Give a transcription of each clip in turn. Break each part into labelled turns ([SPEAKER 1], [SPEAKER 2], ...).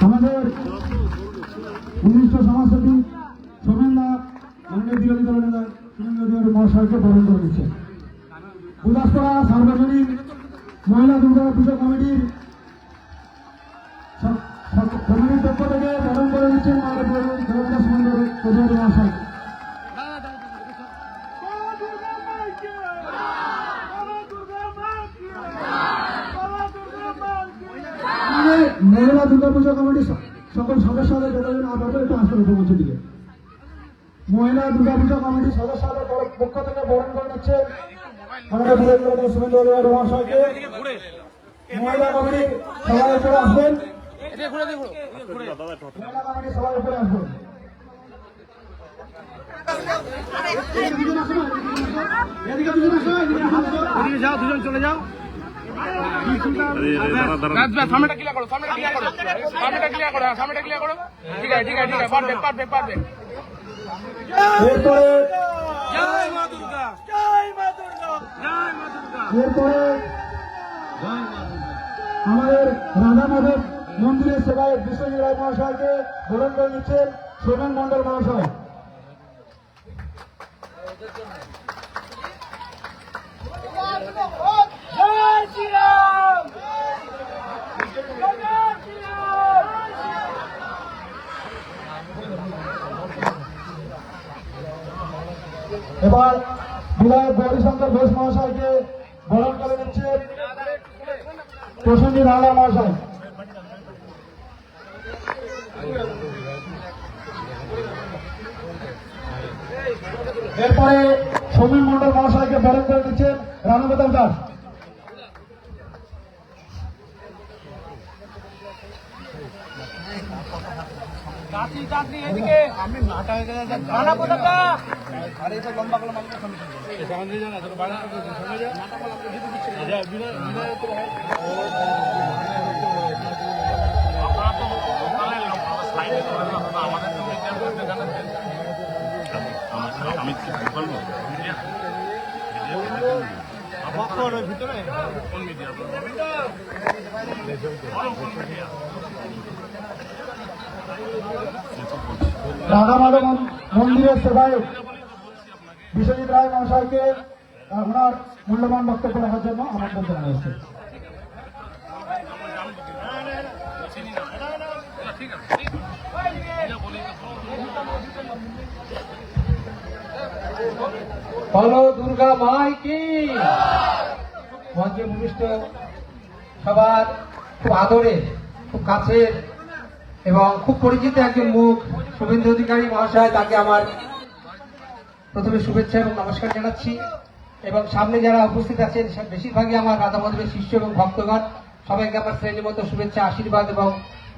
[SPEAKER 1] আমাদের বিশিষ্ট সমাজসেবী সোমেন মহাশয়কে বরণ করে দিচ্ছে উল্লাসপাড়া সার্বজনীন মহিলা দুর্গা পুজো কমিটির কমিটির পক্ষ থেকে বরণ করে দিচ্ছেন সুরেন্দ্র অধিকারী মহাশয় মহিলা দুর্গা পুজো কমিটির স- সকল সদস্যদের যতজন আপাতত একটু আসতে হবে দিকে। মহিলা দুর্গা পুজো কমিটির সদস্যদের পক্ষ থেকে বরণ করে নিচ্ছে আমাদের বিরোধী দলের সুরেন্দ্র মহাশয়কে মহিলা কমিটি সবাই আসবেন সবাই উপরে দুজন
[SPEAKER 2] যাও চলে যাও। সামনেটা ক্লিয়ার করো সামনেটা ক্লিয়ার করো। সামনেটা ক্লিয়ার করো হ্যাঁ, সামনেটা ক্লিয়ার করো। ঠিক আছে ঠিক আছে ঠিক আছে। পারফেক্ট পারফেক্ট পারফেক্ট জয় মা দুর্গা। জয় মা দুর্গা। জয় মা দুর্গা।
[SPEAKER 1] আমাদের রাধা মাধব মন্দিরের সেবায় বিশ্বজিৎ রায় মহাশয়কে বরণ করে নিচ্ছেন সোমেন মন্ডল মহাশয়। এবার বিধায়ক গৌরীশঙ্কর ঘোষ মহাশয়কে বরণ করে নিচ্ছেন প্রসেনজিৎ রানা মহাশয়। এরপরে সমীর মন্ডল মহাশয়কে বরণ করে দাস।
[SPEAKER 2] হয়ে গেছে রানা আরে এটা লম্বা
[SPEAKER 3] আমি বলব
[SPEAKER 2] ভিতরে
[SPEAKER 1] রাধা মাধব মন্দিরের সেবায় বিশ্বজিৎ রায় মহাশয়কে আহ, ওনার মূল্যবান বক্তব্য রাখার জন্য আমন্ত্রণ জানানো হয়েছে
[SPEAKER 4] বলো, দুর্গা মাই কি? মঞ্চে ভূমিষ্ঠ সবার খুব আদরের খুব কাছের এবং খুব পরিচিত একজন মুখ, শুভেন্দু অধিকারী মহাশয়, তাকে আমার প্রথমে শুভেচ্ছা এবং নমস্কার জানাচ্ছি। এবং সামনে যারা উপস্থিত আছেন বেশিরভাগই আমার রাধা মাধবের শিষ্য এবং ভক্তগণ। সবাইকে আমার শ্রেণির মতো শুভেচ্ছা, আশীর্বাদ এবং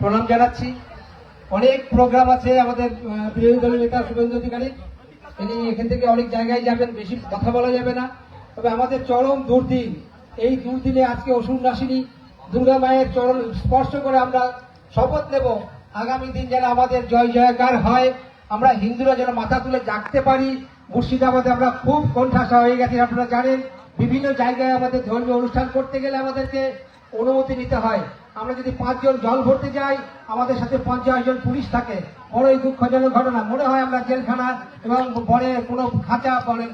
[SPEAKER 4] প্রণাম জানাচ্ছি। অনেক প্রোগ্রাম আছে আমাদের বিরোধী দলের নেতা শুভেন্দু অধিকারী। তিনি এখান থেকে অনেক জায়গায় যাবেন, বেশি কথা বলা যাবে না। তবে আমাদের চরম দুর্দিন। এই দুর্দিনে আজকে অসুর নাসিনী দুর্গা মায়ের চরণ স্পর্শ করে আমরা শপথ নেব। আগামী দিন যেন আমাদের জয় জয়কার হয়। আমরা হিন্দুরা যেন মাথা তুলে জাগতে পারি। মুর্শিদাবাদে আমরা খুব কণ্ঠাসা হয়ে গেছি, আপনারা জানেন। বিভিন্ন জায়গায় আমাদের ধর্মীয় অনুষ্ঠান করতে গেলে আমাদেরকে অনুমতি নিতে হয়। আমরা যদি পাঁচজন জল ভরতে যাই, আমাদের সাথে পঞ্চাশ জন পুলিশ থাকে। বড়ই দুঃখজনক ঘটনা। মনে হয় আমরা জেলখানা এবং বনে কোনো খাঁচা বনে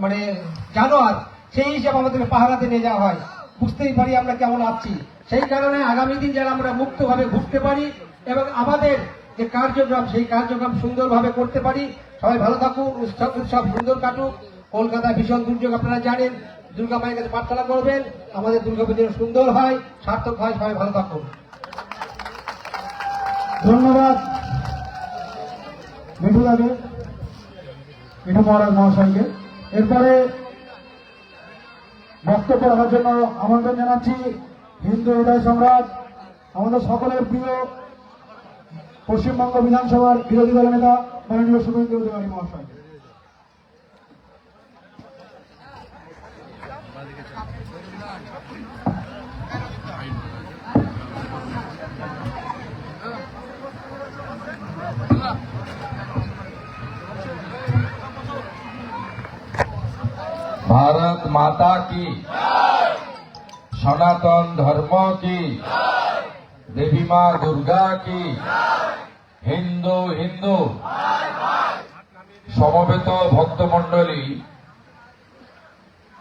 [SPEAKER 4] মানে জানোয়ার, সেই হিসাবে আমাদেরকে পাহারাতে নিয়ে যাওয়া হয়। বুঝতেই পারি আমরা কেমন আছি। সেই কারণে আগামী দিন যেন আমরা মুক্তভাবে ঘুরতে পারি এবং আমাদের যে কার্যক্রম, সেই কার্যক্রম সুন্দরভাবে করতে পারি। সবাই ভালো থাকুন, উৎসব উৎসব সুন্দর কাটুক। কলকাতায় ভীষণ দুর্যোগ আপনারা জানেন। দুর্গা মায়ের কাছে প্রার্থনা করবেন। আমাদের দুর্গা পুজো সুন্দর হয়, সার্থক হয়, সবাই ভালো থাকুন।
[SPEAKER 1] ধন্যবাদ। মিঠু দাকে মিঠু মহারাজ মহাশয়কে। এরপরে বক্তব্য রাখার জন্য আমন্ত্রণ জানাচ্ছি হিন্দু হৃদয় সম্রাট, আমাদের সকলের প্রিয় পশ্চিমবঙ্গ বিধানসভার বিরোধী দলের নেতা মাননীয় শুভেন্দু অধিকারী মহাশয়।
[SPEAKER 5] মাতা কি সনাতন ধর্ম কি দেবী মা দুর্গা কি হিন্দু হিন্দু সমবেত ভক্তমণ্ডলী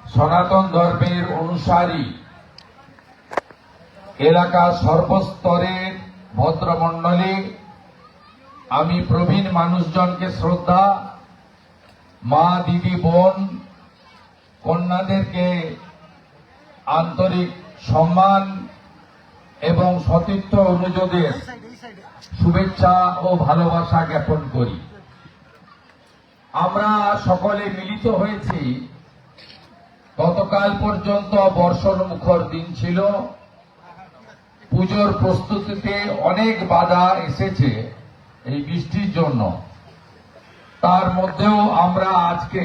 [SPEAKER 5] সনাতন ধর্মের অনুসারী এলাকা সর্বস্তরের ভদ্রমণ্ডলী। আমি প্রবীণ মানুষজনকে শ্রদ্ধা। মা, দিদি, বোন কন্যাদেরকে আন্তরিক সম্মান এবং সতীর্থ অনুযোগের শুভেচ্ছা ও ভালোবাসা জ্ঞাপন করি। আমরা সকলে মিলিত হয়েছি। গতকাল পর্যন্ত বর্ষণ মুখর দিন ছিল। পুজোর প্রস্তুতিতে অনেক বাধা এসেছে এই বৃষ্টির জন্য। তার মধ্যেও আমরা আজকে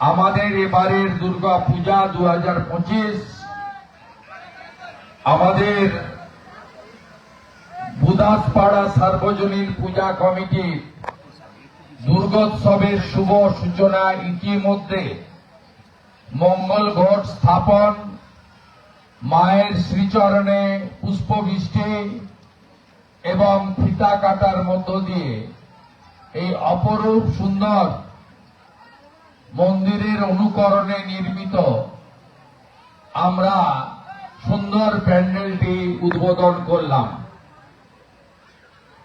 [SPEAKER 5] আমাদের এবারের দুর্গা পূজা দু হাজার পঁচিশ, আমাদের বুদাসপাড়া সার্বজনীন পূজা কমিটি দুর্গোৎসবের শুভ সূচনা ইতিমধ্যে মঙ্গল ঘট স্থাপন, মায়ের শ্রীচরণে পুষ্পবৃষ্টি এবং ফিতা কাটার মধ্য দিয়ে এই অপরূপ সুন্দর মন্দিরের অনুকরণে নির্মিত। আমরা সুন্দর প্যান্ডেলটি উদ্বোধন করলাম।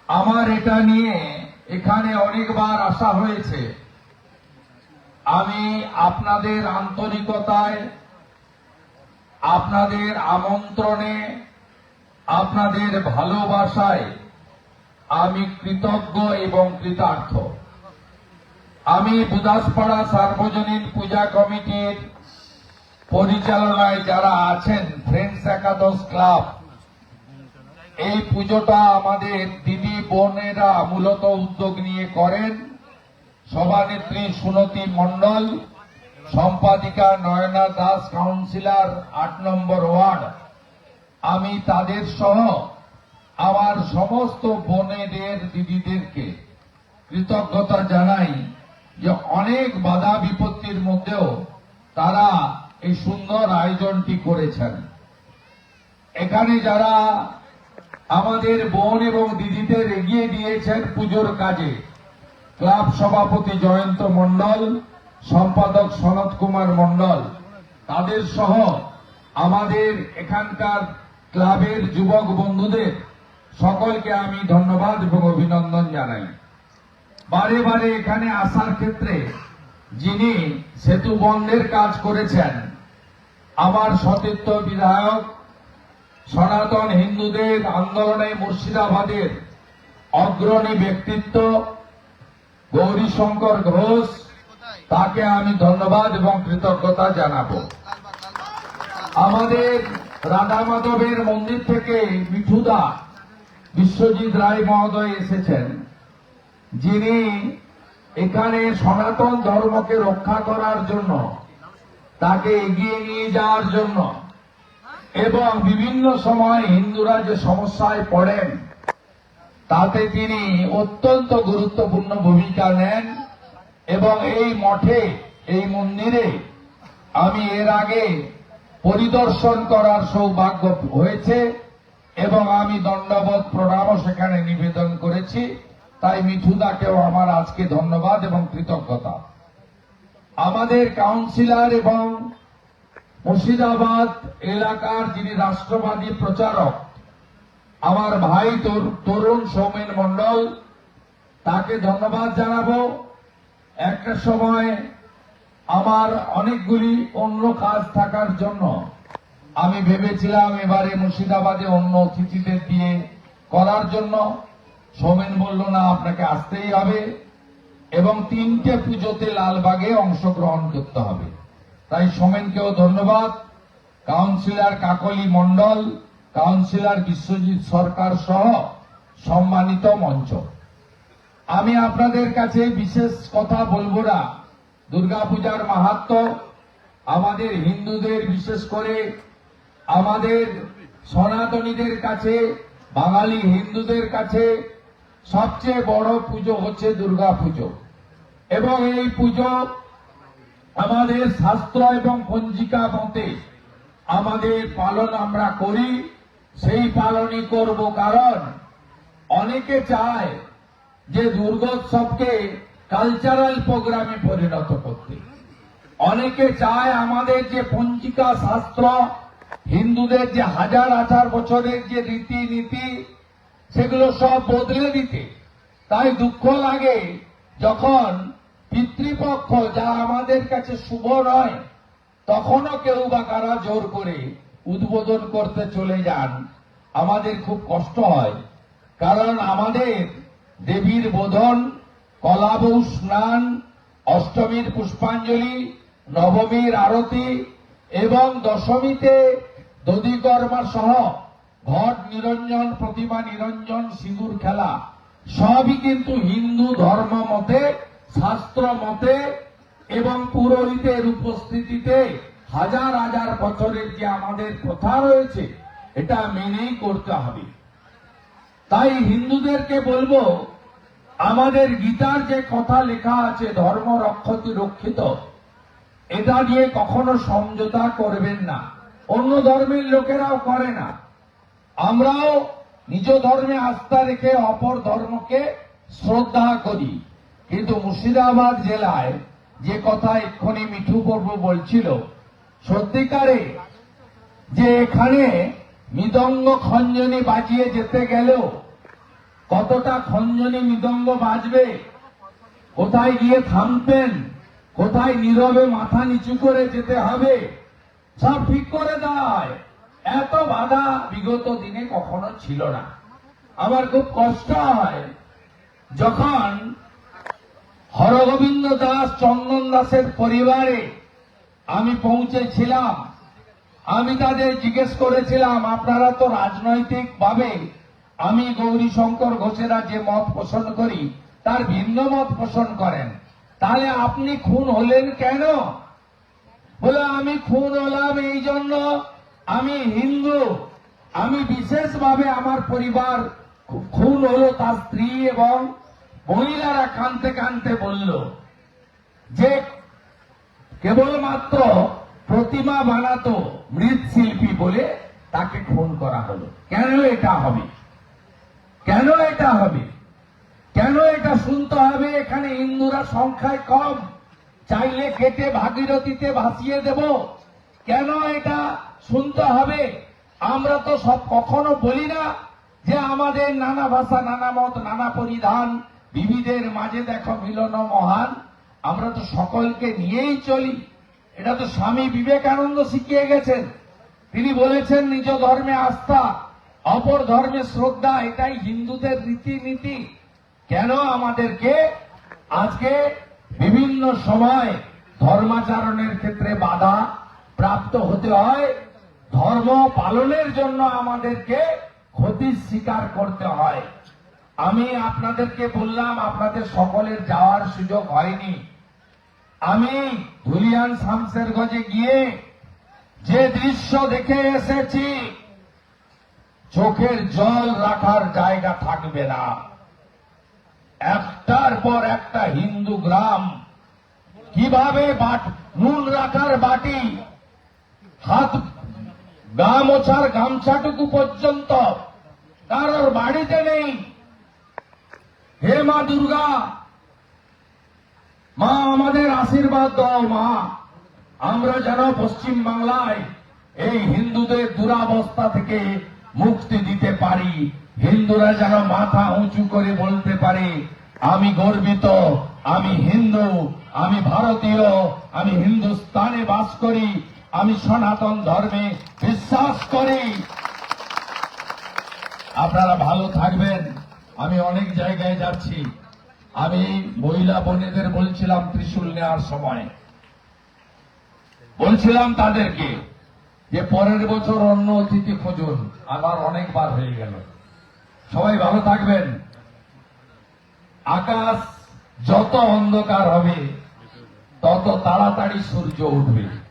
[SPEAKER 5] আমার এটা নিয়ে এখানে অনেকবার আসা হয়েছে। আমি আপনাদের আন্তরিকতায়, আপনাদের আমন্ত্রণে, আপনাদের ভালোবাসায় আমি কৃতজ্ঞ এবং কৃতার্থ। আমি বুদাসপাড়া সার্বজনীন পূজা কমিটির পরিচালনায় যারা আছেন ফ্রেন্ডস একাদশ ক্লাব এই পুজোটা আমাদের দিদি বোনেরা মূলত উদ্যোগ নিয়ে করেন। সভানেত্রী সুনতি মণ্ডল, সম্পাদিকা নয়না দাস, কাউন্সিলর আট নম্বর ওয়ার্ড। আমি তাদের সহ আমার সমস্ত বোনেদের, দিদিদেরকে কৃতজ্ঞতা জানাই। যে অনেক বাধা বিপত্তির মধ্যেও তারা এই সুন্দর আয়োজনটি করেছেন। এখানে যারা আমাদের বোন এবং দিদিদের এগিয়ে দিয়েছেন পুজোর কাজে, ক্লাব সভাপতি জয়ন্ত মণ্ডল, সম্পাদক সনৎ কুমার মণ্ডল, তাদের সহ আমাদের এখানকার ক্লাবের যুবক বন্ধুদের সকলকে আমি ধন্যবাদ এবং অভিনন্দন জানাই। বারে বারে এখানে আসার ক্ষেত্রে যিনি সেতু বন্ধের কাজ করেছেন, আমার সতীর্থ বিধায়ক সনাতন হিন্দুদের আন্দোলনে মুর্শিদাবাদের অগ্রণী ব্যক্তিত্ব গৌরীশঙ্কর ঘোষ, তাকে আমি ধন্যবাদ এবং কৃতজ্ঞতা জানাব। আমাদের রাধা মাধবের মন্দির থেকে মিঠুদা বিশ্বজিৎ রায় মহোদয় এসেছেন। যিনি এখানে সনাতন ধর্মকে রক্ষা করার জন্য, তাকে এগিয়ে নিয়ে যাওয়ার জন্য এবং বিভিন্ন সময় হিন্দুরা যে সমস্যায় পড়েন, তাতে তিনি অত্যন্ত গুরুত্বপূর্ণ ভূমিকা নেন এবং এই মঠে, এই মন্দিরে আমি এর আগে পরিদর্শন করার সৌভাগ্য হয়েছে এবং আমি দণ্ডবোধ প্রণামও সেখানে নিবেদন করেছি। তাই মিঠুদাকেও আমার আজকে ধন্যবাদ এবং কৃতজ্ঞতা। আমাদের কাউন্সিলর এবং মুর্শিদাবাদ এলাকার যিনি রাষ্ট্রবাদী প্রচারক, আমার ভাই তরুণ সৌমেন মণ্ডল, তাকে ধন্যবাদ জানাব। একটা সময় আমার অনেকগুলি অন্য কাজ থাকার জন্য আমি ভেবেছিলাম এবারে মুর্শিদাবাদে অন্য অতিথিদের দিয়ে করার জন্য। সৌমেন বলল, না, আপনাকে আসতেই হবে এবং তিনটে পুজোতে লালবাগে অংশগ্রহণ করতে হবে। তাই সোমেনকেও ধন্যবাদ। কাউন্সিলর কাকলি মণ্ডল, কাউন্সিলর বিশ্বজিৎ সরকার সহ সম্মানিত মঞ্চ। আমি আপনাদের কাছে বিশেষ কথা বলব না। দুর্গাপূজার মাহাত্ম আমাদের হিন্দুদের, বিশেষ করে আমাদের সনাতনীদের কাছে, বাঙালি হিন্দুদের কাছে সবচেয়ে বড় পুজো হচ্ছে দুর্গা পুজো। এবং এই পুজো আমাদের শাস্ত্র এবং পঞ্জিকা মতে আমাদের পালন আমরা করি, সেই পালনই করব কারণ অনেকে চায় যে দুর্গোৎসবকে কালচারাল প্রোগ্রামে পরিণত করতে। অনেকে চায় আমাদের যে পঞ্জিকা শাস্ত্র, হিন্দুদের যে হাজার হাজার বছরের যে রীতিনীতি সেগুলো সব বদলে দিতে। তাই দুঃখ লাগে যখন পিতৃপক্ষ যা আমাদের কাছে শুভ নয়, তখনও কেউ বা কারা জোর করে উদ্বোধন করতে চলে যান। আমাদের খুব কষ্ট হয়, কারণ আমাদের দেবীর বোধন কলাবৌ স্নান, অষ্টমীর পুষ্পাঞ্জলি, নবমীর আরতি এবং দশমীতে দধিকর্মা সহ ঘট নিরঞ্জন, প্রতিমা নিরঞ্জন, সিঁদুর খেলা। সবই কিন্তু হিন্দু ধর্ম মতে, শাস্ত্র মতে এবং পুরোহিতের উপস্থিতিতে হাজার হাজার বছরের যে আমাদের প্রথা রয়েছে, এটা মেনেই করতে হবে। তাই হিন্দুদেরকে বলব, আমাদের গীতার যে কথা লেখা আছে, ধর্ম রক্ষতি রক্ষিত, এটা নিয়ে কখনো সমঝোতা করবেন না। অন্য ধর্মের লোকেরাও করে না। আমরাও নিজ ধর্মে আস্থা রেখে অপর ধর্মকে শ্রদ্ধা করি। কিন্তু মুর্শিদাবাদ জেলায় যে কথা এক্ষুনি মিঠু পর্ব বলছিল, সত্যিকারে যে এখানে মৃদঙ্গ খঞ্জনি বাজিয়ে যেতে গেলেও কতটা খঞ্জনি মৃদঙ্গ বাজবে? কোথায় গিয়ে থামতেন? কোথায় নীরবে মাথা নিচু করে যেতে হবে? সব ঠিক করে দেয়। এত বাধা বিগত দিনে কখনো ছিল না। আমার খুব কষ্ট হয় যখন হরগোবিন্দ দাস চন্দন দাসের পরিবারে আমি পৌঁছেছিলাম। আমি তাদের জিজ্ঞেস করেছিলাম, আপনারা তো রাজনৈতিক ভাবে আমি গৌরী শঙ্কর ঘোষেরা যে মত পোষণ করি, তার ভিন্ন মত পোষণ করেন। তাহলে আপনি খুন হলেন কেন? বলে, আমি খুন হলাম এই জন্য আমি হিন্দু, আমি বিশেষভাবে আমার পরিবার খুন হলো তার স্ত্রী এবং মহিলারা কানতে কানতে বলল যে কেবলমাত্র প্রতিমা বানাতো মৃৎশিল্পী বলে তাকে খুন করা হলো। কেন এটা হবে? কেন এটা হবে? কেন এটা শুনতে হবে? এখানে হিন্দুরা সংখ্যায় কম। চাইলে কেটে ভাগীরথীতে ভাসিয়ে দেব। কেন এটা শুনতে হবে? আমরা তো সব কখনো বলি না যে আমাদের নানা ভাষা, নানা মত, নানা পরিধান বিবিধের মাঝে দেখো মিলন মহান। আমরা তো সকলকে নিয়েই চলি। এটা তো স্বামী বিবেকানন্দ শিখিয়ে গেছেন। তিনি বলেছেন, নিজ ধর্মে আস্থা, অপর ধর্মে শ্রদ্ধা, এটাই হিন্দুদের রীতিনীতি। কেন আমাদেরকে আজকে বিভিন্ন সময় ধর্মাচরণের ক্ষেত্রে বাধা প্রাপ্ত হতে হয়। ধর্ম পালনের জন্য আমাদেরকে ক্ষতির স্বীকার করতে হয়। আমি আপনাদেরকে বললাম, আপনাদের সকলের যাওয়ার সুযোগ হয়নি। আমি ধুলিয়ান শামসেরগঞ্জে গিয়ে যে দৃশ্য দেখে এসেছি, চোখের জল রাখার জায়গা থাকবে না। একটার পর একটা হিন্দু গ্রাম কীভাবে নুন রাখার বাটি হাত গা মোছার গামছাটুকু পর্যন্ত। কারোর বাড়িতে নেই। হে মা দুর্গা, মা, আমাদের আশীর্বাদ দাও মা। আমরা যেন পশ্চিম বাংলায় এই হিন্দুদের দুরাবস্থা থেকে মুক্তি দিতে পারি। হিন্দুরা যেন মাথা উঁচু করে বলতে পারে, আমি গর্বিত, আমি হিন্দু, আমি ভারতীয়, আমি হিন্দুস্তানে বাস করি। আমি সনাতন ধর্মে বিশ্বাস করি। আপনারা ভালো থাকবেন। আমি অনেক জায়গায় যাচ্ছি। আমি মহিলা বোনেদের বলছিলাম ত্রিশূল নেওয়ার সময়। বলছিলাম তাদেরকে যে পরের বছর অন্য অতিথি খুঁজুন। আমার অনেকবার হয়ে গেল। সবাই ভালো থাকবেন। আকাশ যত অন্ধকার হবে, তত তাড়াতাড়ি সূর্য উঠবে।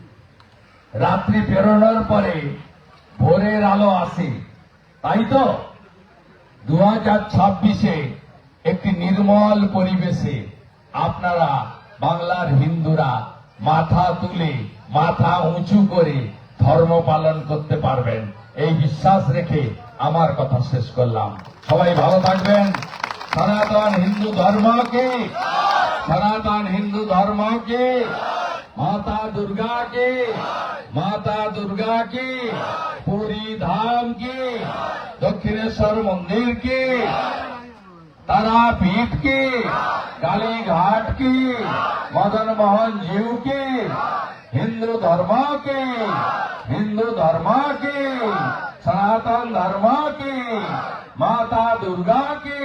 [SPEAKER 5] রাত্রি পেরোনোর পরে ভোরের আলো আসে। তাই তো? দু হাজার ছাব্বিশে একটি নির্মল পরিবেশে আপনারা বাংলার হিন্দুরা মাথা তুলে, মাথা উঁচু করে ধর্ম পালন করতে পারবেন। এই বিশ্বাস রেখে আমার কথা শেষ করলাম। সবাই ভালো থাকবেন। সনাতন হিন্দু ধর্মকে, সনাতন হিন্দু ধর্মকে माता दुर्गा के माता दुर्गा की पूरी धाम की दक्षिणेश्वर मंदिर की तारापीठ की काली घाट की मदन मोहन जीव की हिंदू धर्म की हिंदू धर्म की सनातन धर्म की माता दुर्गा की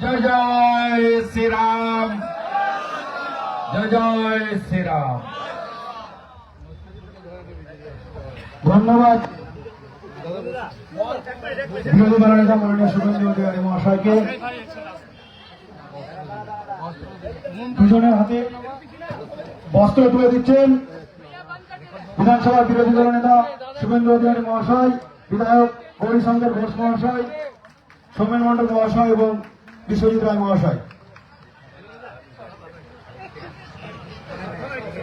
[SPEAKER 5] जय जय श्री राम জয় জয়
[SPEAKER 1] ধন্যবাদ। দুজনের হাতে বস্ত্র তুলে দিচ্ছেন বিধানসভার বিরোধী দলের নেতা শুভেন্দু অধিকারী মহাশয়, বিধায়ক হরিশঙ্কর ঘোষ মহাশয়, সৌমেন মণ্ডল মহাশয় এবং বিশ্বজিৎ রায় মহাশয়।